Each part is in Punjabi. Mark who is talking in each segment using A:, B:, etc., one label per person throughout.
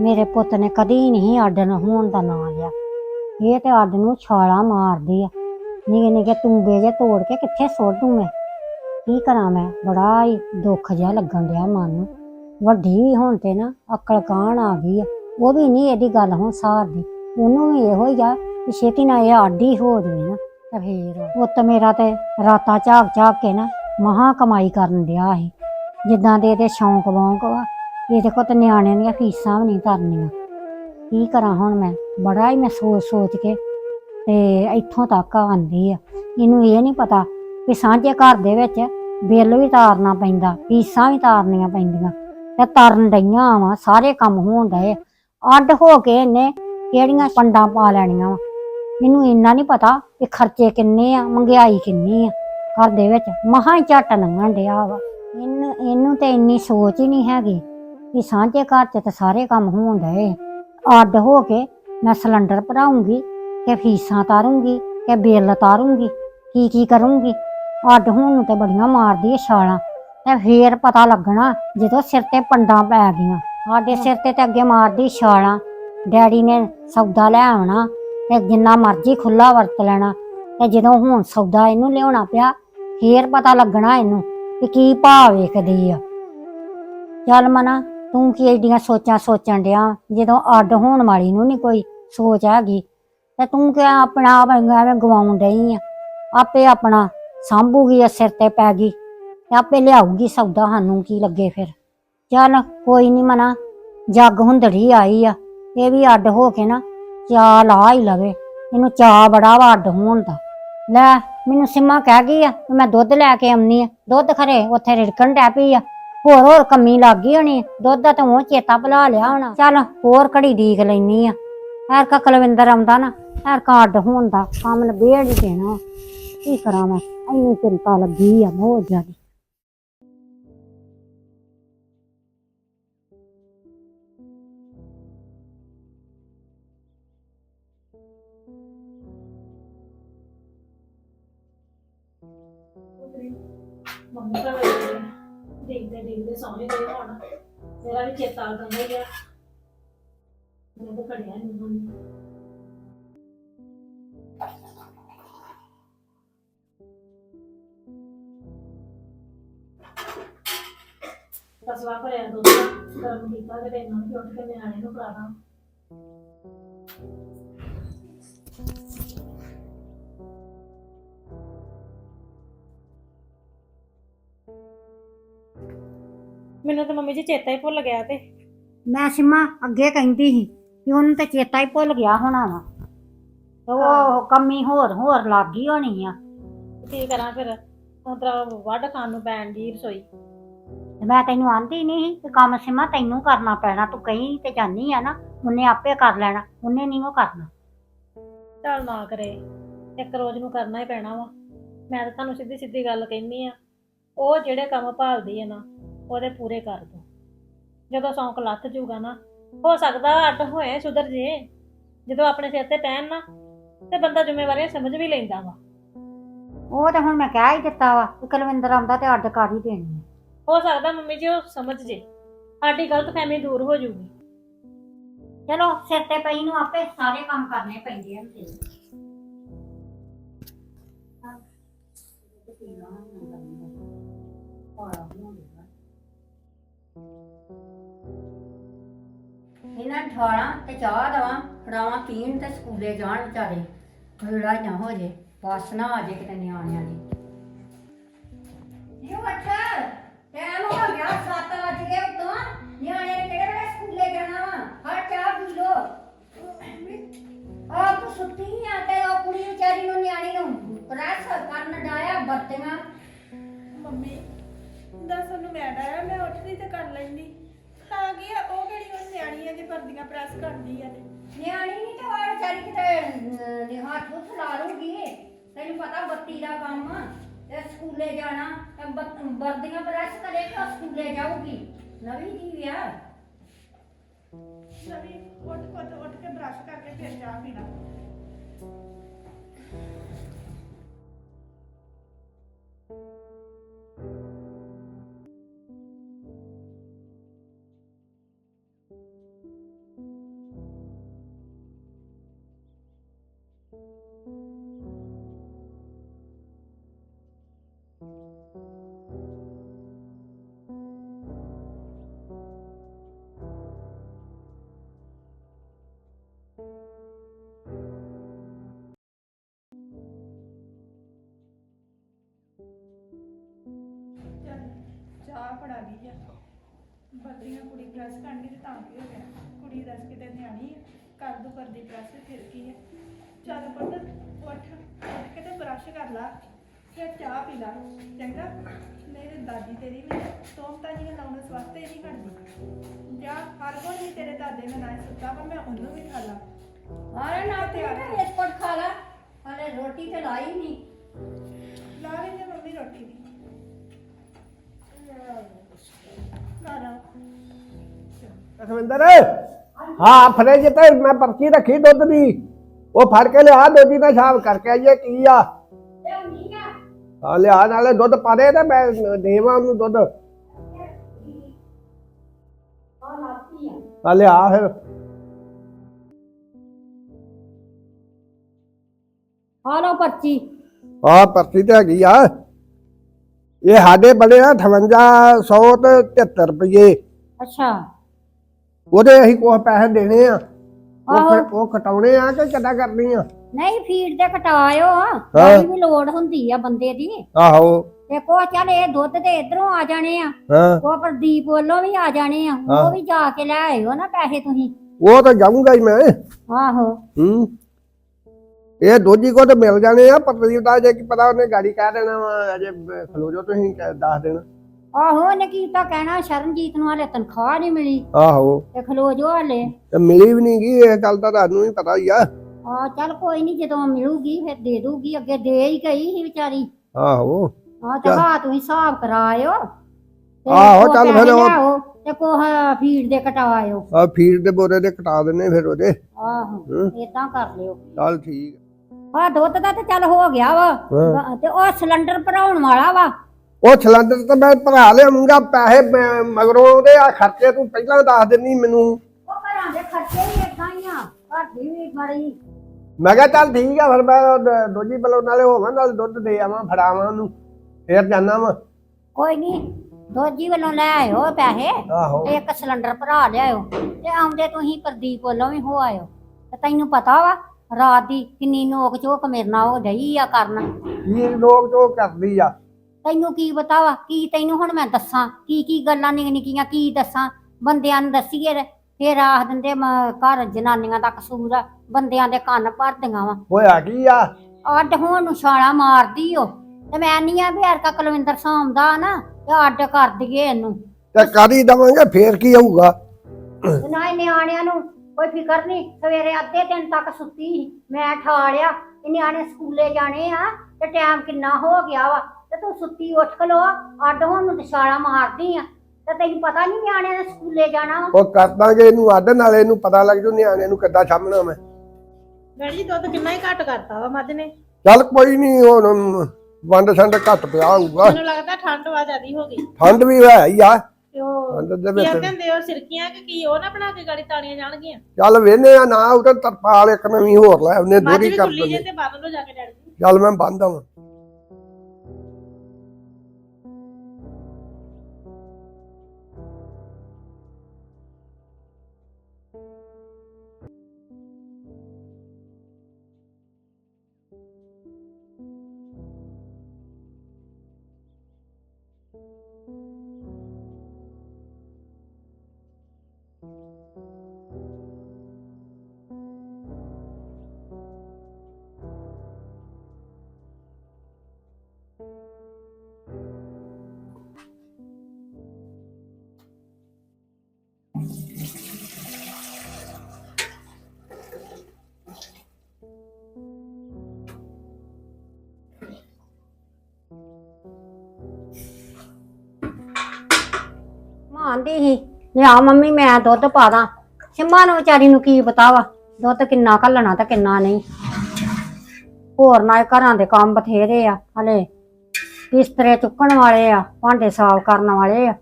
A: ਮੇਰੇ ਪੁੱਤ ਨੇ ਕਦੀ ਨਹੀਂ ਅੱਡ ਨ ਹੋਣ ਦਾ ਨਾਂ ਲਿਆ। ਇਹ ਤੇ ਅੱਡ ਨੂੰ ਛਾਲਾ ਮਾਰਦੀ ਆ। ਨਿੱਕੇ ਨਿੱਕੇ ਤੂੰਬੇ ਜੇ ਤੋੜ ਕੇ ਕਿੱਥੇ ਸੁੱਟ ਦੂੰ ਮੈਂ? ਕੀ ਕਰਾਂ ਮੈਂ? ਬੜਾ ਹੀ ਦੁੱਖ ਜਿਹਾ ਲੱਗਣ ਡਿਆ ਮਨ ਨੂੰ। ਵੱਡੀ ਵੀ ਹੁਣ ਤੇ ਨਾ, ਅਕਲ ਕਾਣ ਆ ਗਈ ਆ। ਉਹ ਵੀ ਨਹੀਂ ਇਹਦੀ ਗੱਲ ਹੁਣ ਸਾਰਦੀ। ਉਹਨੂੰ ਵੀ ਇਹੋ ਹੀ ਆ ਕਿ ਛੇਤੀ ਨਾਲ ਇਹ ਆਡੀ ਹੋ ਜਾਵੇ ਨਾ। ਤੇ ਫੇਰ ਪੁੱਤ ਮੇਰਾ ਤੇ ਰਾਤਾਂ ਝਾਕ ਝਾਕ ਕੇ ਨਾ ਮਹਾ ਕਮਾਈ ਕਰਨ ਡਿਆ ਸੀ। ਜਿੱਦਾਂ ਦੇ ਇਹਦੇ ਸ਼ੌਂਕ ਵੌਂਕ ਵਾ ਇਹਦੇ ਕੋਲ ਤੇ ਨਿਆਣਿਆਂ ਦੀਆਂ ਫੀਸਾਂ ਵੀ ਨਹੀਂ ਤਰਨੀਆਂ ਕੀ ਕਰਾਂ ਹੁਣ ਮੈਂ? ਬੜਾ ਹੀ ਮੈਂ ਸੋਚ ਸੋਚ ਕੇ ਤੇ ਇੱਥੋਂ ਤੱਕ ਆਂਦੀ ਆ। ਇਹਨੂੰ ਇਹ ਨਹੀਂ ਪਤਾ ਕਿ ਸਾਂਝੇ ਘਰ ਦੇ ਵਿੱਚ ਬਿੱਲ ਵੀ ਤਾਰਨਾ ਪੈਂਦਾ, ਫੀਸਾਂ ਵੀ ਤਾਰਨੀਆਂ ਪੈਂਦੀਆਂ। ਤੇ ਤਰਨ ਡਈਆਂ ਵਾ, ਸਾਰੇ ਕੰਮ ਹੋਣ ਡਏ ਅੱਡ ਹੋ ਕੇ ਇਹਨੇ ਕਿਹੜੀਆਂ ਪੰਡਾਂ ਪਾ ਲੈਣੀਆਂ ਵਾ? ਮੈਨੂੰ ਇੰਨਾ ਨਹੀਂ ਪਤਾ ਕਿ ਖਰਚੇ ਕਿੰਨੇ ਆ, ਮਹਿੰਗਾਈ ਕਿੰਨੀ ਆ। ਘਰ ਦੇ ਵਿੱਚ ਮਹਾ ਹੀ ਝੱਟ ਲੰਘਣ ਡਿਆ ਵਾ। ਇਹਨੂੰ ਇਹਨੂੰ ਤੇ ਇੰਨੀ ਸੋਚ ਹੀ ਨਹੀਂ ਹੈਗੀ। ਕਿ ਸਾਂਝੇ ਘਰ 'ਚ ਤਾਂ ਸਾਰੇ ਕੰਮ ਹੋਣ ਡਏ। ਅੱਡ ਹੋ ਕੇ ਮੈਂ ਸਿਲੰਡਰ ਭਰਾਉਂਗੀ ਕਿ ਫੀਸਾਂ ਤਾਰੂੰਗੀ ਕਿ ਬਿੱਲ ਤਾਰੂੰਗੀ, ਕੀ ਕੀ ਕਰੂੰਗੀ। ਅੱਡ ਹੋਣ ਨੂੰ ਤੇ ਬੜੀਆਂ ਮਾਰਦੀ ਏ ਛਾਲਾਂ। ਤੇ ਫੇਰ ਪਤਾ ਲੱਗਣਾ ਜਦੋਂ ਸਿਰ ਤੇ ਪੰਡਾਂ ਪੈ ਗਈਆਂ। ਸਾਡੇ ਸਿਰ ਤੇ ਤੇ ਅੱਗੇ ਮਾਰਦੀ ਛਾਲਾਂ। ਡੈਡੀ ਨੇ ਸੌਦਾ ਲੈ ਆਉਣਾ ਤੇ ਜਿੰਨਾ ਮਰਜ਼ੀ ਖੁੱਲਾ ਵਰਤ ਲੈਣਾ। ਤੇ ਜਦੋਂ ਹੁਣ ਸੌਦਾ ਇਹਨੂੰ ਲਿਆਉਣਾ ਪਿਆ, ਫੇਰ ਪਤਾ ਲੱਗਣਾ ਇਹਨੂੰ ਕਿ ਕੀ ਭਾਅ ਵੇਖਦੀ ਆ। ਚੱਲ ਮਨਾ। ਤੂੰ ਕੀ ਏਡੀਆਂ ਸੋਚਾਂ ਸੋਚਣ ਡਿਆ? ਜਦੋਂ ਅੱਡ ਹੋਣ ਵਾਲੀ ਨੂੰ ਨਹੀਂ ਕੋਈ ਸੋਚ ਹੈਗੀ, ਤੇ ਤੂੰ ਕਿ ਆਪਣਾ ਆਪ ਐਵੇਂ ਗਵਾਉਣ ਡਈ ਆ? ਆਪੇ ਆਪਣਾ ਸਾਂਭੂਗੀ ਆ, ਸਿਰ ਤੇ ਪੈ ਗਈ, ਤੇ ਆਪੇ ਲਿਆਊਗੀ ਸੌਦਾ ਸਾਨੂੰ ਕੀ ਲੱਗੇ ਫਿਰ। ਚੱਲ ਕੋਈ ਨਹੀਂ ਮਨਾ, ਜੱਗ ਹੁੰਦੜੀ ਆਈ ਆ, ਇਹ ਵੀ ਅੱਡ ਹੋ ਕੇ ਨਾ ਚਾਹ ਲਾ ਹੀ ਲਵੇ, ਇਹਨੂੰ ਚਾ ਬੜਾ ਵਾ ਅੱਡ ਹੋਣ ਦਾ। ਲੈ, ਮੈਨੂੰ ਸਿੰਮਾ ਕਹਿ ਗਈ ਆ ਮੈਂ ਦੁੱਧ ਲੈ ਕੇ ਆਉਣੀ ਆ, ਦੁੱਧ ਖਰੇ ਉੱਥੇ ਰਿੜਕਣ ਡੈ ਪਈ ਆ। ਹੋਰ ਹੋਰ ਕੰਮੀ ਲੱਗ ਗਈ ਹੋਣੀ, ਦੁੱਧ ਦਾ ਤਾਂ ਉਹ ਚੇਤਾ ਭੁਲਾ ਲਿਆ ਹੋਣਾ। ਚੱਲ ਹੋਰ ਘੜੀ ਡੀਕ ਲੈਣੀ ਆ। ਐਰ ਕਾ ਕੁਲਵਿੰਦਰ ਆਉਂਦਾ ਨਾ ਐਰ ਕਾ ਅੱਡ ਹੋਣ ਦਾ ਕੰਮ ਨਿਬੇੜ ਹੀ ਦੇਣਾ। ਕੀ ਕਰਾਂ ਮੈਂ? ਇੰਨੀ ਚਿੰਤਾ ਲੱਗੀ ਆ, ਬਹੁਤ ਜ਼ਿਆਦਾ।
B: ਮੇਰਾ ਵੀ ਚੇਤਾ ਆ। ਮੈਂ ਤਾਂ ਖੜਿਆ ਨਹੀਂ ਹੁਣ। ਤਸਵਾ ਭਰਿਆ ਦੁੱਧ ਗਰਮ ਕੀਤਾ ਤੇ ਇਹਨਾਂ ਨੂੰ ਉੱਠ ਕੇ ਨਿਆਣੇ ਨੂੰ ਪਿਲਾਣਾ ਮੈਨੂੰ ਤਾਂ ਮੰਮੀ ਜੀ ਚੇਤਾ ਹੀ ਭੁੱਲ ਗਿਆ ਤੇ।
A: ਮੈਂ ਸਿੰਮਾ ਅੱਗੇ ਕਹਿੰਦੀ ਸੀ ਕਿ ਉਹਨੂੰ ਤੇ ਚੇਤਾ ਹੀ ਭੁੱਲ ਗਿਆ ਹੋਣਾ ਵਾ। ਤੇ ਉਹ ਕੰਮੀ ਹੋਰ ਹੋਰ ਲੱਗ ਗਈ ਹੋਣੀ ਆ।
B: ਕੀ ਕਰਾਂ ਫਿਰ? ਹੁਣ ਤਾਂ ਵੱਢ ਖਾਣ ਨੂੰ ਪੈਣ ਦੀ ਰਸੋਈ।
A: ਤੇ ਮੈਂ ਤੈਨੂੰ ਆਂਦੀ ਨਹੀਂ ਕਿ ਕੰਮ ਸਿੰਮਾ ਤੈਨੂੰ ਕਰਨਾ ਪੈਣਾ ਤੂੰ ਕਹੀਂ ਤੇ ਜਾਨੀ ਆ ਨਾ ਉਹਨੇ ਆਪੇ ਕਰ ਲੈਣਾ ਉਹਨੇ ਨਹੀਂ ਉਹ ਕਰਨਾ।
B: ਚੱਲ ਨਾ ਕਰੇ ਇੱਕ ਰੋਜ਼ ਨੂੰ ਕਰਨਾ ਹੀ ਪੈਣਾ ਵਾ। ਮੈਂ ਤਾਂ ਤੁਹਾਨੂੰ ਸਿੱਧੀ ਸਿੱਧੀ ਗੱਲ ਕਹਿੰਨੀ ਆ ਉਹ ਜਿਹੜੇ ਕੰਮ ਭਾਲਦੀ ਹੈ ਨਾ ਉਹਦੇ ਪੂਰੇ ਕਰ ਦੋ। ਜਦੋਂ ਸੌਂਕ ਲੱਥ ਜੂਗਾ ਨਾ ਹੋ ਸਕਦਾ ਅੱਡ ਹੋਏ ਸੁਧਰ ਜੇ। ਜਦੋਂ ਆਪਣੇ ਸਿਰ ਤੇ ਪੈਣ ਨਾ ਤੇ ਬੰਦਾ ਜ਼ਿੰਮੇਵਾਰੀਆਂ ਸਮਝ ਵੀ ਲੈਂਦਾ ਵਾ।
A: ਉਹ ਤਾਂ ਹੁਣ ਮੈਂ ਕਹਿ ਹੀ ਦਿੱਤਾ ਵਾ ਕਿ ਕੁਲਵਿੰਦਰ ਆਉਂਦਾ ਤੇ ਅੱਡ ਕਰ ਹੀ ਦੇਣੀ।
B: ਹੋ ਸਕਦਾ ਮੰਮੀ ਜੀ ਉਹ ਸਮਝ ਜੇ। ਸਾਡੀ ਗਲਤਫਹਿਮੀ ਦੂਰ ਹੋ ਜੂਗੀ।
A: ਚਲੋ ਸਿਰ ਤੇ ਪਈ ਨੂੰ ਆਪੇ ਸਾਰੇ ਕੰਮ ਕਰਨੇ ਪੈਂਦੇ ਹਨ ਤੇ ਇਹਨਾਂ ਠਾਲਾਂ ਤੇ ਚਾਹ ਦਵਾਂ ਫੜਾਵਾਂ ਪੀਣ ਤੇ ਸਕੂਲੇ ਜਾਣ ਵਿਚਾਰੇ। ਲੜਾਈਆਂ ਹੋ ਜੇ ਪਾਸ ਨਾ ਆ ਜੇ ਕਿਤੇ ਨਿਆਣਿਆਂ ਦੀ। ਇਹ ਬੱਚਾ ਟਾਈਮ ਹੋ ਗਿਆ 7 ਵਜ ਗਏ ਉਤੋਂ। ਨਿਆਣੇ ਨੇ ਕਿਹੜੇ ਵੇਲੇ ਸਕੂਲੇ ਜਾਣਾ ਵਾ? ਹਰ ਚਾਹ ਪੀ ਲੋ ਆ ਤੂੰ ਸੁੱਤੀ ਆ ਤੇ ਉਹ ਕੁੜੀ ਵਿਚਾਰੀ ਨੂੰ ਨਿਆਣੀ ਨੂੰ ਪ੍ਰੈਸ ਕਰਨ ਡਾਇਆ ਬੱਤੀਆਂ
C: ਮੰਮੀ ਦੱਸ ਉਹਨੂੰ ਮੈਂ ਡਾਇਆ ਮੈਂ ਉੱਠਦੀ ਤੇ ਕਰ ਲੈਂਦੀ। ਤਾਂ ਕੀ ਆ ਉਹ ਕਿਹੜੀ ਉਹ ਨਿਆਣੀ ਆ ਜੇ ਵਰਦੀਆਂ ਪ੍ਰੈਸ ਕਰਦੀ ਆ ਤੇ?
A: ਨਿਆਣੀ ਨਹੀਂ ਤੇ ਉਹ ਵਿਚਾਰੀ ਕਿਤੇ ਨਿਹਾਰ ਹੱਥ ਲਾ ਲੂਗੀ ਤੈਨੂੰ ਪਤਾ ਬੱਤੀ ਦਾ ਕੰਮ ਆ, ਤੇ ਸਕੂਲੇ ਜਾਣਾ ਤੇ ਬੱਤ- ਵਰਦੀਆਂ ਪ੍ਰੈਸ ਕਰੇ ਤਾਂ ਸਕੂਲੇ ਜਾਊਗੀ। ਨਵੀਂ ਦੀ ਵਿਆਹ
C: ਨਵੀਂ ਉੱਠ ਉੱਠ ਉੱਠ ਕੇ ਬ੍ਰਸ਼ ਕਰਕੇ ਫਿਰ ਚਾਹ ਪੀਣਾ। ਪ੍ਰੈਸ ਕਰਨੀ ਤੇ ਤਾਂ ਕੀ ਹੋ ਗਿਆ। ਕੁੜੀ ਦੱਸ ਕਿਤੇ ਨਿਆਣੀ ਆ ਕਰ ਦੋ ਕਰਦੀ ਪ੍ਰੈਸ ਫਿਰ ਕੀ ਆ? ਚੱਲ ਪੁੱਤ ਉੱਠ ਉੱਠ ਕੇ ਤੇ ਬਰਸ਼ ਕਰ ਲਾ ਫਿਰ ਚਾਹ ਪੀ ਲਾ ਚੰਗਾ? ਨਹੀਂ ਤੇ ਦਾਦੀ ਤੇਰੀ ਵੀ ਤੋਮਤਾ ਜੀ ਲਾਉਣ ਵਾਸਤੇ ਨਹੀਂ ਕਰਦੀ ਜਾ ਹਰ ਕੋਈ ਵੀ ਤੇਰੇ ਦਾਦੇ ਨੇ ਨਾ ਸੁੱਤਾ ਪਰ ਮੈਂ ਉਹਨੂੰ ਵੀ ਖਾ ਲਾ।
A: ਅਰੇ ਨਾ ਤੇ ਬਿਸਕੁਟ ਖਾ ਲੈ। ਹਲੇ ਰੋਟੀ ਤੇ ਲਾਈ ਨਹੀਂ
C: ਲਾ ਲੈਂਦੇ ਮੰਮੀ ਰੋਟੀ ਵੀ ਲਾ ਲਾ।
D: ਅਖਵਿੰਦਰ ਹਾਂ ਫਰਿੱਜ ਤੇ ਮੈਂ ਪਰਚੀ ਰੱਖੀ ਦੁੱਧ ਦੀ ਉਹ ਫੜ ਕੇ ਲਿਆ ਦੋਜੀ ਦਾ ਹਿਸਾਬ ਕਰਕੇ ਆਈਏ ਕੀ ਆ ਹਾਂ ਲਿਆ ਨਾਲੇ ਦੁੱਧ ਪਾ ਦੇ ਤੇ ਮੈਂ ਦੇਵਾਂ ਉਹਨੂੰ ਦੁੱਧ ਆ ਲਿਆ ਫਿਰ
A: ਆ ਲਓ ਪਰਚੀ
D: ਆ ਪਰਚੀ ਤੇ ਹੈਗੀ ਆ ਇਹ ਸਾਡੇ ਬਣੇ ਆ 5800 ਤੇ 73 ਰੁਪਏ
A: ਅੱਛਾ
D: ਉਹਦੇ ਅਸੀਂ ਕੁਝ ਪੈਸੇ ਦੇਣੇ ਆ। ਉਹ
A: ਆਹੋ।
D: ਉਹ ਕਟਾਉਣੇ ਆ ਕਿ ਕਿੱਦਾਂ ਕਰਨੀ ਆ?
A: ਨਹੀਂ ਫੀਡ ਤੇ ਕਟਾਇਓ। ਬੜੀ ਵੀ ਲੋੜ ਹੁੰਦੀ ਆ ਬੰਦੇ ਦੀ।
D: ਆਹੋ।
A: ਤੇ ਕੋ ਚੱਲ ਇਹ ਦੁੱਧ ਤੇ ਇਧਰੋਂ ਆ ਜਾਣੇ ਆ।
D: ਹਾਂ।
A: ਕੋ ਪ੍ਰਦੀਪ ਵੱਲੋਂ ਵੀ ਆ ਜਾਣੇ ਆ। ਉਹ ਵੀ ਜਾ ਕੇ ਲੈ ਆਇਓ ਨਾ ਪੈਸੇ ਤੁਸੀਂ।
D: ਉਹ ਤਾਂ ਜਾਊਂਗਾ ਹੀ ਮੈਂ।
A: ਆਹੋ।
D: ਹੂੰ। ਇਹ ਦੋਜੀ ਕੋ ਤਾਂ ਮਿਲ ਜਾਣੇ ਆ। ਪਤਲੀ ਦਾ ਜੇ ਕੀ ਪਤਾ ਉਹਨੇ ਗਾੜੀ ਕਹਿ ਦੇਣਾ ਵਾ ਅਜੇ ਖਲੋ ਜੋ ਤੁਸੀਂ ਕਹਿ- ਦੱਸ ਦੇਣਾ।
A: ਆਹੋ ਉਹਨੇ ਕੀ ਤਾਂ ਕਹਿਣਾ ਸ਼ਰਨਜੀਤ ਨੂੰ ਹਲੇ ਤਨਖਾਹ ਨਹੀਂ ਮਿਲੀ।
D: ਆਹੋ।
A: ਤੇ ਖਲੋ ਜੋ ਹਲੇ।
D: ਤੇ ਮਿਲੀ ਵੀ ਨਹੀਂ ਗਈ ਇਹ ਗੱਲ ਤਾਂ ਤੁਹਾਨੂੰ ਵੀ ਪਤਾ ਹੀ ਆ।
A: ਆ ਚੱਲ ਕੋਈ ਨਹੀਂ ਜਦੋਂ ਮਿਲੂਗੀ ਫਿਰ ਦੇ ਦੂਗੀ ਅੱਗੇ ਦੇ ਹੀ ਗਈ ਸੀ ਵਿਚਾਰੀ।
D: ਆਹੋ।
A: ਆ ਤੇ। ਹਾਂ ਤੁਸੀਂ ਹਿਸਾਬ ਕਰਾਇਓ।
D: ਆਹੋ, ਚੱਲ ਫਿਰ ਉਹ-
A: ਤੇ ਕੋਹ ਫੀਡ ਦੇ ਕਟਾਇਓ।
D: ਆ ਫੀਡ ਦੇ ਬੋਰੇ ਦੇ ਕਟਾ ਦਿੰਨੇ ਫਿਰ ਉਹਦੇ।
A: ਆਹੋ
D: ਹੂੰ।
A: ਇਦਾਂ ਕਰ ਲਿਓ।
D: ਚੱਲ ਠੀਕ।
A: ਆ ਦੁੱਧ ਦਾ ਤੇ ਚੱਲ ਹੋ ਗਿਆ ਵਾ।
D: ਹਾਂ।
A: ਤੇ ਉਹ ਸਿਲੰਡਰ ਭਰਾਉਣ ਵਾਲਾ ਵਾ।
D: ਉਹ ਸਿਲੰਡਰ ਤਾਂ ਮੈਂ ਭਰਾ ਲਿਆਉਂਗਾ ਪੈਸੇ ਮੈਂ- ਮਗਰੋਂ ਉਹਦੇ ਆ ਖਰਚੇ ਤੂੰ ਪਹਿਲਾਂ ਦੱਸ ਦਿੰਨੀ ਮੈਨੂੰ।
A: ਉਹ ਘਰਾਂ ਦੇ ਖਰਚੇ ਵੀ ਏਦਾਂ ਹੀ ਆ ਘਰ ਦੀ ਵੀ ਬੜੀ
D: ਮੈਂ ਕਿਹਾ ਚੱਲ ਠੀਕ ਆ ਫਿਰ ਮੈਂ ਦ- ਦੋਜੀ ਬਲੋ ਨਾਲੇ ਹੋਵਾਂ ਨਾਲ ਦੁੱਧ ਦੇ ਆਵਾਂ ਫੜਾਵਾਂ ਉਹਨੂੰ ਫੇਰ ਜਾਣਾ ਵਾ।
A: ਕੋਈ ਨਹੀਂ ਦੋਜੀ ਵੱਲੋਂ ਲੈ ਆਇਓ ਪੈਸੇ
D: ਆਹੋ।
A: ਤੇ ਇੱਕ ਸਿਲੰਡਰ ਭਰਾ ਲਿਆਇਓ ਤੇ ਆਉਂਦੇ ਤੁਸੀਂ ਪ੍ਰਦੀਪ ਵੱਲੋਂ ਵੀ ਹੋ ਆਇਓ। ਤੇ ਤੈਨੂੰ ਪਤਾ ਵਾ ਰਾਤ ਦੀ ਕਿੰਨੀ ਨੋਕ ਝੋਕ ਮੇਰੇ ਨਾਲ ਉਹ ਡਈ ਆ ਕਰਨ।
D: ਕੀ ਲੋਕ ਜੋ ਕਰਦੀ ਆ?
A: ਤੈਨੂੰ ਕੀ ਪਤਾ ਵਾ ਕੀ ਤੈਨੂੰ ਹੁਣ ਮੈਂ ਦੱਸਾਂ ਕੀ ਕੀ ਗੱਲਾਂ ਨਿੱਕ ਨਿੱਕੀਆਂ ਕੀ ਦੱਸਾਂ? ਬੰਦਿਆਂ ਨੂੰ ਦੱਸੀਏ ਤੇ ਫੇਰ ਆਖ ਦਿੰਦੇ ਮ- ਘਰ ਜਨਾਨੀਆਂ ਦਾ ਕਸੂਰ ਆ ਬੰਦਿਆਂ ਦੇ ਕੰਨ ਭਰਦੀਆਂ ਵਾ।
D: ਹੋਇਆ ਕੀ ਆ?
A: ਅੱਡ ਹੋਣ ਨੂੰ ਛਾਲਾ ਮਾਰਦੀ ਓ ਤੇ ਮੈਂ ਨਹੀਂ ਆ ਵੀ ਹਰਕਾ ਕੁਲਵਿੰਦਰ ਸੌਂਦਾ ਨਾ ਤੇ ਅੱਡ ਕਰ ਦਈਏ ਇਹਨੂੰ।
D: ਤੇ ਕਰੀ ਦਵਾਂਗੇ ਫੇਰ ਕੀ ਹੋਊਗਾ
A: ਤੇ ਨਾ ਇਹ ਨਿਆਣਿਆਂ ਨੂੰ ਕੋਈ ਫਿਕਰ ਨਹੀਂ ਸਵੇਰੇ ਅੱਧੇ ਦਿਨ ਤੱਕ ਸੁੱਤੀ ਸੀ। ਮੈਂ ਠਾ ਲਿਆ ਇਹ ਨਿਆਣੇ ਸਕੂਲੇ ਜਾਣੇ ਆ ਤੇ ਟਾਈਮ ਕਿੰਨਾ ਹੋ ਗਿਆ ਵਾ। ਤੇ ਤੂੰ ਸੁੱਤੀ ਉੱਠ ਖਲੋ ਅੱਡ ਹੋਣ ਨੂੰ ਤੇ ਛਾਲਾ ਮਾਰਦੀ ਆ। ਤੇ ਤੈਨੂੰ ਪਤਾ ਨਹੀਂ ਨਿਆਣਿਆਂ ਨੇ ਸਕੂਲੇ ਜਾਣਾ ਵਾ।
D: ਉਹ ਕਰ ਦਾਂਗੇ ਇਹਨੂੰ ਅੱਡ ਨਾਲੇ ਇਹਨੂੰ ਪਤਾ ਲੱਗ ਜੂ ਨਿਆਣੇ ਨੂੰ ਕਿੱਦਾਂ ਸਾਹਮਣਾ ਮੈਂ।
B: ਡੈਡੀ ਜੀ ਦੁੱਧ ਕਿੰਨਾ ਹੀ ਘੱਟ ਕਰਤਾ ਵਾ ਮੱਝ ਨੇ।
D: ਚੱਲ ਕੋਈ ਨਹੀਂ ਹੁਣ ਵੰਡ ਸੰਡ ਘੱਟ ਪਿਆ ਹੋਊਗਾ।
B: ਮੈਨੂੰ ਲੱਗਦਾ ਠੰਡ ਵਾ ਜ਼ਿਆਦੀ ਹੋ ਗਈ।
D: ਠੰਡ ਵੀ ਹੈ ਹੀ ਆ।
B: ਤੇ ਉਹ
D: ਠੰਡ ਦੇ
B: ਕੀ
D: ਵਿੱਚ
B: ਕਹਿੰਦੇ ਉਹ ਸਿਰਕੀਆਂ ਕਿ ਕੀ ਉਹ ਨਾ ਬਣਾ ਕੇ ਗਾੜੀ ਤਾਣੀਆਂ ਜਾਣਗੀਆਂ।
D: ਚੱਲ ਵੇਨੇ ਆ ਨਾ ਉਧਰ ਤਰਪਾਲ ਇੱਕ ਨਵੀਂ ਹੋਰ ਲੈ ਉਹਨੇ
B: ਮੱਝ
D: ਦੋਰੀ
B: ਵੀ
D: ਕਰ
B: ਖੁੱਲੀ ਜੇ ਤੇ ਬੰਨ ਲੋ ਜਾ ਕੇ ਡੈਡੀ ਜੀ।
D: ਚੱਲ ਮੈਂ ਬੰਦ ਆਵਾਂ।
A: ਮਾਂਦੀ ਸੀ। ਲਿਆ ਮੰਮੀ ਮੈਂ ਦੁੱਧ ਪਾ ਦਾਂ। ਸਿੰਮਾ ਨੂੰ ਵਿਚਾਰੀ ਨੂੰ ਕੀ ਪਤਾ ਵਾ ਦੁੱਧ ਕਿੰਨਾ ਘੱਲਣਾ ਤੇ ਕਿੰਨਾ ਨਹੀਂ। ਹੋਰ ਨਾਲ ਘਰਾਂ ਦੇ ਕੰਮ ਬਥੇਰੇ ਆ ਹਲੇ ਬਿਸਤਰੇ ਚੁੱਕਣ ਵਾਲੇ ਆ ਭਾਂਡੇ ਸਾਫ਼ ਕਰਨ ਵਾਲੇ ਆ।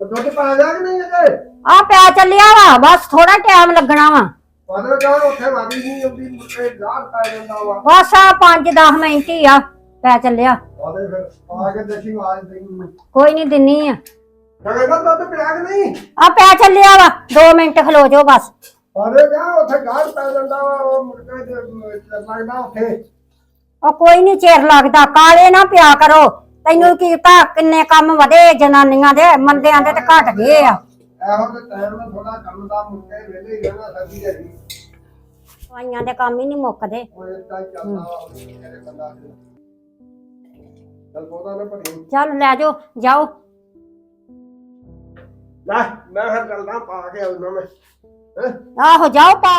D: ਦੁੱਧ ਪਾ ਜਾ ਕਿ ਨਹੀਂ ਅਜੇ?
A: ਆ ਪਿਆ ਚੱਲਿਆ ਵਾ ਬਸ ਥੋੜਾ ਟਾਈਮ ਲੱਗਣਾ ਵਾ।
D: ਪਾਦਰ ਜਾ ਉੱਥੇ ਵਾਰੀ ਨਹੀਂ ਆਉਂਦੀ ਮੁੱਕੇ ਗਾਹ ਪੈ ਜਾਂਦਾ ਵਾ।
A: ਬਸ ਆ 5-10 ਮਿੰਟ ਹੀ ਆ ਪੈ ਚੱਲਿਆ।
D: ਆਦੇ ਫਿਰ ਆ ਕੇ ਦੇਖੀ ਆਵਾਜ਼ ਦੇਈ ਮੈਨੂੰ।
A: ਕੋਈ ਨਹੀਂ ਦਿੰਨੀ ਆ।
D: ਕਹਿੰਦਾ ਦੁੱਧ ਪਿਆ ਕਿ ਨਹੀਂ?
A: ਆ ਪੈ ਚੱਲਿਆ ਵਾ 2 ਮਿੰਟ ਖਲੋ ਜਾਓ ਬਸ।
D: ਆਦੇ ਜਾ ਉੱਥੇ ਗਾਹ ਪੈ ਜਾਂਦਾ ਵਾ ਉਹ ਮੁਰਗੇ ਲੱਗਦਾ ਉੱਥੇ।
A: ਉਹ ਕੋਈ ਨਹੀਂ ਚਿਰ ਲੱਗਦਾ ਕਾਲੇ ਨਾ ਪਿਆ ਕਰੋ। ਤੈਨੂੰ ਕੀ ਪਤਾ ਕਿੰਨੇ ਕੰਮ ਵਧੇ ਜਨਾਨੀਆਂ ਦੇ ਮੰਦਿਆਂ ਦੇ ਤੇ ਘਟ ਗਏ ਆ।
D: ਇਹੋ ਤੇ ਟਾਈਮ ਨਾਲ ਥੋੜਾ ਕੰਮ ਦਾ ਮੁੱਕੇ ਵੇਲੇ ਹੀ ਰਹਿਣਾ ਸਰਦੀ ਦੇ ਜੀ
A: ਦਵਾਈਆਂ ਦੇ ਕੰਮ ਹੀ ਨਹੀਂ ਮੁੱਕਦੇ।
D: ਉਹ ਇਦਾਂ ਹੀ ਚੱਲਦਾ ਵਾ ਮੇਰੇ ਬੰਦਾ। ਚਲ ਪੋਦਾ ਨਾ ਪੜੀ
A: ਚੱਲ ਲੈ ਜਾਓ ਜਾਓ।
D: ਲੈ ਮੈਂ ਹਰ ਚੱਲਦਾ ਪਾ ਕੇ ਆਉਣਾ ਮੈਂ ਹੈਂ?
A: ਆਹੋ ਜਾਓ ਪਾ।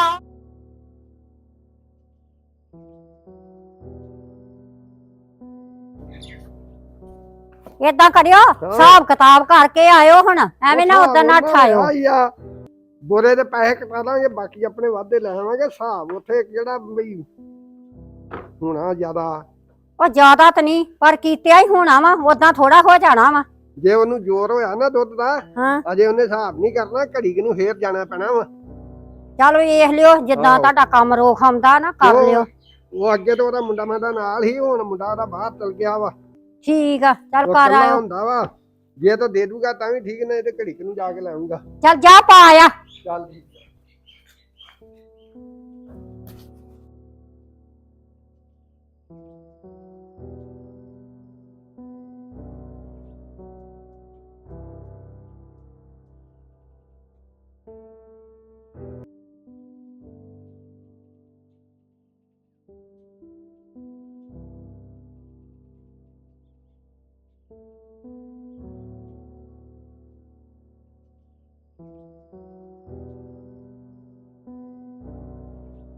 A: ਏਦਾਂ ਕਰਿਓ ਹਿਸਾਬ ਕਿਤਾਬ ਕਰਕੇ ਆਇਓ ਹੁਣ ਐਵੇਂ ਨਾ ਉਦਾਂ ਨਾ ਠਾਇਓ।
D: ਆਈ ਆ। ਬੋਰੇ ਦੇ ਪੈਸੇ ਕਟਾ ਲਾਂਗੇ ਬਾਕੀ ਆਪਣੇ ਵਾਧੇ ਲੈ ਆਵਾਂਗੇ ਹਿਸਾਬ ਉੱਥੇ ਕਿਹੜਾ ਬਈ ਹੋਣਾ ਜ਼ਿਆਦਾ।
A: ਉਹ ਜ਼ਿਆਦਾ ਤਾਂ ਨਹੀਂ ਪਰ ਕੀਤਿਆ ਹੀ ਹੋਣਾ ਵਾ ਉਦਾਂ ਥੋੜਾ ਹੋ ਜਾਣਾ ਵਾ।
D: ਜੇ ਉਹਨੂੰ ਜ਼ੋਰ ਹੋਇਆ ਨਾ ਦੁੱਧ ਦਾ
A: ਹਾਂ।
D: ਅਜੇ ਉਹਨੇ ਹਿਸਾਬ ਨਹੀਂ ਕਰਨਾ ਘੜੀ ਕੁ ਨੂੰ ਫੇਰ ਜਾਣਾ ਪੈਣਾ ਵਾ।
A: ਚਲ ਵੇਖ ਲਿਓ ਜਿੱਦਾਂ
D: ਆਹੋ।
A: ਤੁਹਾਡਾ ਕੰਮ ਰੋਖ ਆਉਂਦਾ ਨਾ ਕਰ
D: ਉਹ-
A: ਲਿਓ।
D: ਉਹ ਅੱਗੇ ਤੋਂ ਉਹਦਾ ਮੁੰਡਾ ਮਾਦਾ ਨਾਲ ਹੀ ਹੁਣ ਮੁੰਡਾ ਉਹਦਾ ਬਾਹਰ ਚਲ ਗਿਆ ਵਾ।
A: ਠੀਕ ਆ ਚੱਲ
D: ਉਹ
A: ਕਰ
D: ਇਕੱਲਾ
A: ਆਇਓ।
D: ਹੁੰਦਾ ਵਾ। ਜੇ ਤਾਂ ਦੇ ਦੂਗਾ ਤਾਂ ਵੀ ਠੀਕ ਨਹੀਂ ਤੇ ਘੜੀ ਕੁ ਨੂੰ ਜਾ ਕੇ ਲਾਉਂਗਾ
A: ਚੱਲ ਜਾ ਪਾ ਆ।
D: ਚੱਲ ਜੀ।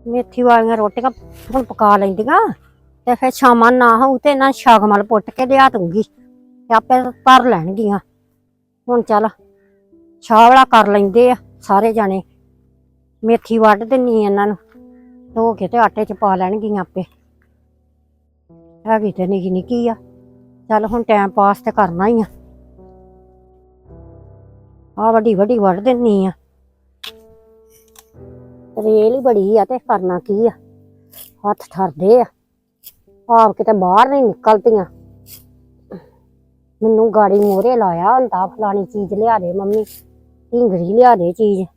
A: ਮੇਥੀ ਵਾਲੀਆਂ ਰੋਟੀਆਂ ਹੁਣ ਪਕਾ ਲੈਂਦੀਆਂ ਤੇ ਫਿਰ ਸ਼ਾਮਾਂ ਨਾ ਹੋਊ ਤੇ ਇਹਨਾਂ ਸ਼ਗਮਲ ਪੁੱਟ ਕੇ ਲਿਆ ਦੂੰਗੀ ਤੇ ਆਪੇ ਭਰ ਲੈਣਗੀਆਂ। ਹੁਣ ਚੱਲ ਚਾਹ ਵਾਲਾ ਕਰ ਲੈਂਦੇ ਆ ਸਾਰੇ ਜਾਣੇ। ਮੇਥੀ ਵੱਢ ਦਿੰਨੀ ਆ ਇਹਨਾਂ ਨੂੰ। ਧੋ ਕੇ ਤੇ ਆਟੇ 'ਚ ਪਾ ਲੈਣਗੀਆਂ ਆਪੇ। ਹੈਗੀ ਤੇ ਨਿੱਕੀ ਨਿੱਕੀ ਆ। ਚੱਲ ਹੁਣ ਟਾਈਮ ਪਾਸ ਤੇ ਕਰਨਾ ਹੀ ਆ। ਆ ਵੱਡੀ ਵੱਡੀ ਵੱਢ ਦਿੰਨੀ ਆ। ਰੇਲ ਹੀ ਬੜੀ ਆ ਤੇ ਕਰਨਾ ਕੀ ਆ? ਹੱਥ ਠਰਦੇ ਆ। ਆਪ ਕਿਤੇ ਬਾਹਰ ਨਹੀਂ ਨਿਕਲਦੀਆਂ। ਮੈਨੂੰ ਗਾੜੀ ਮੋਰੇ ਲਾਇਆ ਹੁੰਦਾ, ਫਲਾਣੀ ਚੀਜ਼ ਲਿਆ ਦੇ ਮੰਮੀ। ਢਿੰਗਰੀ ਲਿਆ ਦੇ ਚੀਜ਼।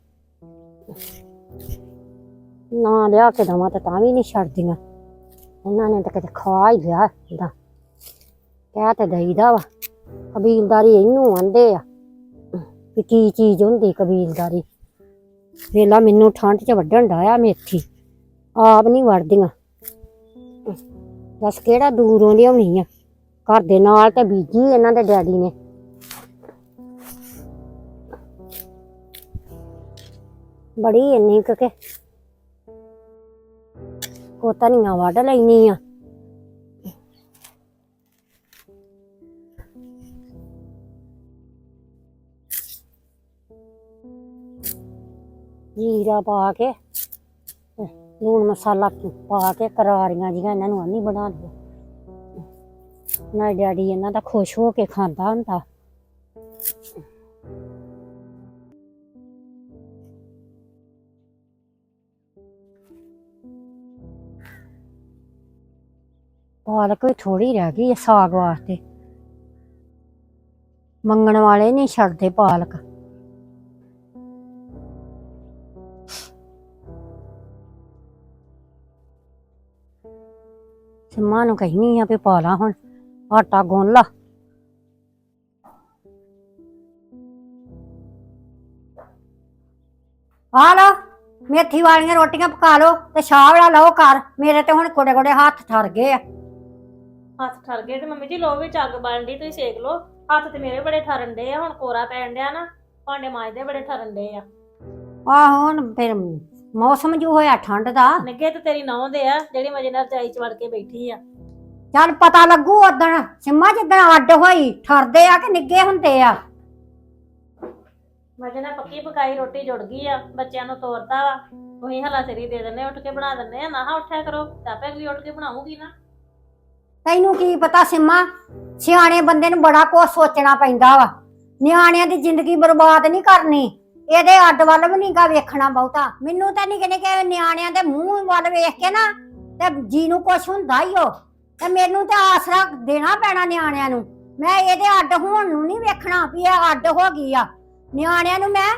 A: ਨਾ ਲਿਆ ਕੇ ਦਵਾਂ ਤੇ ਤਾਂ ਵੀ ਨਹੀਂ ਛੱਡਦੀਆਂ। ਇਹਨਾਂ ਨੇ ਤਾਂ ਕਿਤੇ ਖਵਾ ਹੀ ਲਿਆ ਦਾ ਕਹਿ ਤੇ ਦਈਦਾ ਵਾ। ਕਬੀਲਦਾਰੀ ਇਹਨੂੰ ਆਂਦੇ ਆ। ਵੀ ਕੀ ਚੀਜ਼ ਹੁੰਦੀ ਕਬੀਲਦਾਰੀ? ਵੇਲਾ ਮੈਨੂੰ ਠੰਡ 'ਚ ਵੱਢਣ ਡਾਇਆ ਮੇਥੀ ਆਪ ਨਹੀਂ ਵੜਦੀਆਂ। ਬਸ ਕਿਹੜਾ ਦੂਰੋਂ ਲਿਆਉਣੀ ਆ? ਘਰ ਦੇ ਨਾਲ ਤੇ ਬੀਜੀ ਇਹਨਾਂ ਦੇ ਡੈਡੀ ਨੇ। ਬੜੀ ਇੰਨੀ ਕੁ ਕਿ ਕੋ ਧਨੀਆ ਵੱਢ ਲੈਣੀ ਆ। ਜੀਰਾ ਪਾ ਕੇ ਲੂਣ ਮਸਾਲਾ ਪਾ ਕੇ ਕਰਾਰੀਆਂ ਜੀਆਂ ਇਹਨਾਂ ਨੂੰ ਆਨੀ ਬਣਾ ਦਿਓ ਨਾ ਡੈਡੀ ਇਹਨਾਂ ਦਾ ਖੁਸ਼ ਹੋ ਕੇ ਖਾਂਦਾ ਹੁੰਦਾ। ਪਾਲਕ ਵੀ ਥੋੜੀ ਰਹਿ ਗਈ ਹੈ ਸਾਗ ਵਾਸਤੇ। ਮੰਗਣ ਵਾਲੇ ਨਹੀਂ ਛੱਡਦੇ ਪਾਲਕ। ਸਿੰਮਾ ਨੂੰ ਕਹਿਨੀ ਆ ਵੀ ਪਾ ਲਾ ਹੁਣ ਆਟਾ ਗੁੰਨ ਲਾ। ਆ ਲਓ ਮੇਥੀ ਵਾਲੀਆਂ ਰੋਟੀਆਂ ਪਕਾ ਲਓ ਤੇ ਸ਼ਾਹ ਵਾਲਾ ਲਓ ਕਰ ਮੇਰੇ ਤੇ ਹੁਣ ਕੋੜੇ ਕੋੜੇ ਹੱਥ ਠਰ ਗਏ ਆ।
B: ਹੱਥ ਠਰ ਗਏ ਤੇ ਮੰਮੀ ਜੀ ਲੋ ਵਿੱਚ ਅੱਗ ਬਣ ਡਈ ਤੁਸੀਂ ਸੇਕ ਲੋ ਹੱਥ ਤੇ ਮੇਰੇ ਬੜੇ ਠਰਨ ਡੇ ਆ ਹੁਣ ਕੋਰਾ ਪੈਣ ਡਿਆ ਨਾ ਭਾਂਡੇ ਮਾਂਜਦੇ ਬੜੇ ਠਰਨ ਡੇ ਆ।
A: ਆਹੋ ਹੁਣ ਫਿਰ ਮੌਸਮ ਜੋ ਹੋਇਆ ਠੰਡ ਦਾ।
B: ਨਿੱਗੇ ਤੇ ਤੇਰੀ ਨੌਂ ਦੇ ਆ ਜਿਹੜੀ ਮਜੇ ਨਾਲ ਰਜਾਈ ਚ ਵੜ ਕੇ ਬੈਠੀ ਆ।
A: ਚੱਲ ਪਤਾ ਲੱਗੂ ਉਦਣ ਸਿੰਮਾ ਜਿੱਦਣ ਅੱਡ ਹੋਈ ਠਰਦੇ ਆ ਕਿ ਨਿੱਗੇ ਹੁੰਦੇ ਆ?
B: ਮਜੇ ਨਾਲ ਪੱਕੀ ਪਕਾਈ ਰੋਟੀ ਜੁੜ ਗਈ ਆ ਬੱਚਿਆਂ ਨੂੰ ਤੋਰਤਾ ਵਾ। ਉਹੀ ਹਲਾ ਸਿਰੀ ਦੇ ਦਿੰਨੇ ਉੱਠ ਕੇ ਬਣਾ ਦਿੰਨੇ ਆ। ਨਾ ਉੱਠਿਆ ਕਰੋ ਤਾਂ ਅਗਲੀ ਉੱਠ ਕੇ ਬਣਾਉਗੀ ਨਾ।
A: ਤੈਨੂੰ ਕੀ ਪਤਾ ਸਿੰਮਾ ਸਿਆਣੇ ਬੰਦੇ ਨੂੰ ਬੜਾ ਕੁਝ ਸੋਚਣਾ ਪੈਂਦਾ ਵਾ। ਨਿਆਣਿਆਂ ਦੀ ਜ਼ਿੰਦਗੀ ਬਰਬਾਦ ਨਹੀਂ ਕਰਨੀ। ਇਹਦੇ ਅੱਡ ਵੱਲ ਵੀ ਨਹੀਂਗਾ ਵੇਖਣਾ ਬਹੁਤਾ। ਮੈਨੂੰ ਤਾਂ ਨਹੀਂ ਕਹਿੰਦੇ ਕਿ ਨਿਆਣਿਆਂ ਦੇ ਮੂੰਹ ਵੱਲ ਵੇਖ ਕੇ ਨਾ ਤੇ ਜੀ ਨੂੰ ਕੁਛ ਹੁੰਦਾ ਹੀ ਹੋ ਤੇ ਮੈਨੂੰ ਤੇ ਆਸਰਾ ਦੇਣਾ ਪੈਣਾ ਨਿਆਣਿਆਂ ਨੂੰ। ਮੈਂ ਇਹਦੇ ਅੱਡ ਹੋਣ ਨੂੰ ਨਹੀਂ ਵੇਖਣਾ ਵੀ ਇਹ ਅੱਡ ਹੋ ਗਈ ਆ। ਨਿਆਣਿਆਂ ਨੂੰ ਮੈਂ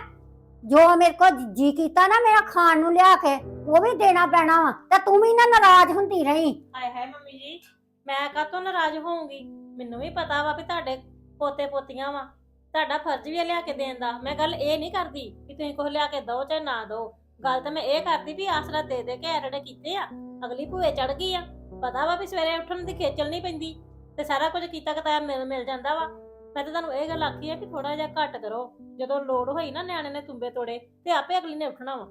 A: ਜੋ ਮੇਰੇ ਕੋ ਜੀ ਕੀਤਾ ਨਾ ਮੇਰਾ ਖਾਣ ਨੂੰ ਲਿਆ ਕੇ, ਉਹ ਵੀ ਦੇਣਾ ਪੈਣਾ ਵਾ। ਤੇ ਤੂੰ ਵੀ ਨਾ ਨਾਰਾਜ਼ ਹੁੰਦੀ ਰਹੀ।
B: ਹਾਏ ਹਾਏ ਮੰਮੀ ਜੀ, ਮੈਂ ਕਾਹਤੋਂ ਨਾਰਾਜ਼ ਹੋਊਂਗੀ? ਮੈਨੂੰ ਵੀ ਪਤਾ ਵਾ ਵੀ ਤੁਹਾਡੇ ਪੋਤੇ ਪੋਤੀਆਂ ਵਾ। ਤੁਹਾਡਾ ਫਰਜ਼ ਵੀ ਹੈ ਲਿਆ ਕੇ ਦੇਣ ਦਾ। ਮੈਂ ਗੱਲ ਇਹ ਨਹੀਂ ਕਰਦੀ ਕਿ ਤੁਸੀਂ ਕੁਝ ਲਿਆ ਕੇ ਦਿਓ ਚਾਹੇ ਨਾ ਦਿਓ। ਗੱਲ ਤਾਂ ਮੈਂ ਇਹ ਕਰਦੀ ਵੀ ਆਸਰਾ ਦੇ ਦੇ ਕੇ ਐਰੜੇ ਕੀਤੇ ਆ। ਅਗਲੀ ਭੂਏ ਚੜ ਗਈ ਆ। ਪਤਾ ਵਾ ਵੀ ਸਵੇਰੇ ਉੱਠਣ ਦੀ ਖੇਚਲ ਨਹੀਂ ਪੈਂਦੀ ਤੇ ਸਾਰਾ ਕੁਝ ਕੀਤਾ ਕਤਾਇਆ ਮਿਲ ਮਿਲ ਜਾਂਦਾ ਵਾ। ਮੈਂ ਤਾਂ ਤੁਹਾਨੂੰ ਇਹ ਗੱਲ ਆਖੀ ਹੈ ਕਿ ਥੋੜਾ ਜਿਹਾ ਘੱਟ ਕਰੋ। ਜਦੋਂ ਲੋੜ ਹੋਈ ਨਾ ਨਿਆਣੇ ਨੇ ਤੁੰਬੇ ਤੋੜੇ ਤੇ ਆਪੇ ਅਗਲੀ ਨੇ ਉੱਠਣਾ ਵਾ।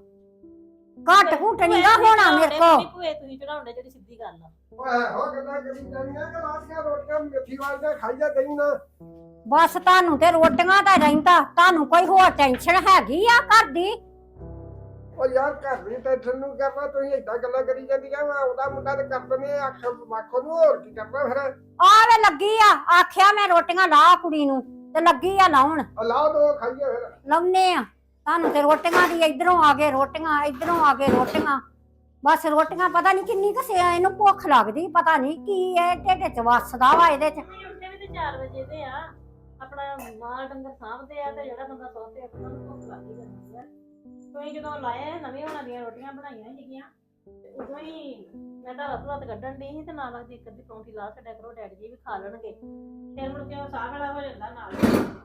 A: ਘੱਟ ਘੁੱਟ ਨੀ ਗਾ ਹੋਣਾ ਮੇਰੇ ਕੋ
B: ਭੂਏ ਤੁਸੀਂ ਚੜਾਉਂਦੇ ਜਿਹੜੀ ਸਿੱਧੀ ਗੱਲ ਆ।
D: ਓਏ ਹੋ ਗੱਲਾਂ ਕਰੀ ਜਾਂਦੀਆਂ ਕਿ ਲਾਸੀਆਂ ਰੋਟੀਆਂ ਮਿੱਠੀ ਵਾਲੀਆਂ ਖਾਈਆ ਗਈ ਨਾ
A: ਬਸ ਤੁਹਾਨੂੰ ਤੇ ਰੋਟੀਆਂ ਦਾ ਰਹਿੰਦਾ ਤੁਹਾਨੂੰ ਕੋਈ ਹੋਰ ਟੈਨਸ਼ਨ ਹੈਗੀ ਆ ਘਰ ਦੀ?
D: ਉਹ ਯਾਰ ਘਰ ਦੀ ਟੈਨਸ਼ਨ ਨੂੰ ਕਰਨਾ ਤੁਸੀਂ ਏਦਾਂ ਗੱਲਾਂ ਕਰੀ ਜਾਂਦੀਆਂ ਮੈਂ ਉਹਦਾ ਮੁੰਡਾ ਤੇ ਕਰ ਦਨੇ ਅੱਖ ਵਾਖੋ ਨੂੰ ਹੋਰ ਕੀ ਕਰਨਾ ਫਿਰ?
A: ਆਵੇ ਲੱਗੀ ਆ ਆਖਿਆ ਮੈਂ ਰੋਟੀਆਂ ਲਾ ਕੁੜੀ ਨੂੰ ਤੇ ਲੱਗੀ ਆ ਲਾਉਣ।
D: ਉਹ ਲਾਓ ਦੋ ਖਾਈਏ ਫਿਰ।
A: ਲਾਉਨੇ ਆ ਤੁਹਾਨੂੰ ਤੇ ਰੋਟੀਆਂ ਦੀ ਇਧਰੋਂ ਆ ਗਏ ਰੋਟੀਆਂ ਇਧਰੋਂ ਆ ਗਏ ਰੋਟੀਆਂ। ਬਸ ਰੋਟੀਆਂ ਪਤਾ ਨਹੀਂ ਕਿੰਨੀ ਕੁ ਸਿਆ ਇਹਨੂੰ ਭੁੱਖ ਲੱਗਦੀ ਪਤਾ ਨਹੀਂ ਕੀ ਇਹ ਢਿੱਡ ਚ ਵੱਸਦਾ ਵਾ ਇਹਦੇ ਚ।
B: ਉੱਠਦੇ ਵੀ ਤੇ 4 ਵਜੇ ਦੇ ਆ। ਆਪਣਾ ਮਾਲ ਡੰਗਰ ਸਾਂਭਦੇ ਆ ਤੇ ਜਿਹੜਾ ਬੰਦਾ ਸੌਂਦੇ ਆ ਉਹਨਾਂ ਨੂੰ ਭੁੱਖ ਲੱਗ ਹੀ ਜਾਂਦੀ ਆ। ਕੋਈ ਜਦੋਂ ਲਾਏ ਨਵੇਂ ਹੋਣਾ ਦੀਆਂ ਰੋਟੀਆਂ ਬਣਾਈਆਂ ਸੀਗੀਆਂ ਤੇ ਉਦੋਂ ਹੀ ਮੈਂ ਤਾਂ ਰਤ ਰਤ ਕੱਢਣ ਦੀ ਸੀ ਤੇ ਨਾਲ ਲੱਗਦੀ ਇੱਕ ਅੱਧੀ ਪਰੌਂਠੀ ਲਾ ਛੱਡਿਆ ਕਰੋ ਡੈਡੀ ਜੀ ਵੀ ਖਾ ਲੈਣਗੇ। ਫਿਰ ਮੁੜ ਕੇ ਉਹ ਸਾਹ ਵਾਲਾ ਹੋ ਜਾਂਦਾ ਨਾਲ।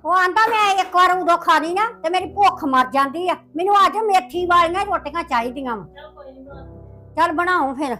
A: ਉਹ ਆਂਦਾ ਮੈਂ ਇੱਕ ਵਾਰ ਉਦੋਂ ਖਾ ਲਈ ਨਾ ਤੇ ਮੇਰੀ ਭੁੱਖ ਮਰ ਜਾਂਦੀ ਆ। ਮੈਨੂੰ ਅੱਜ ਮੇਥੀ ਵਾਲੀਆਂ ਰੋਟੀਆਂ ਚਾਹੀਦੀਆਂ ਵਾ।
B: ਚਲ ਕੋਈ ਨਹੀਂ ਬਣਾ।
A: ਚੱਲ ਬਣਾਓ ਫਿਰ।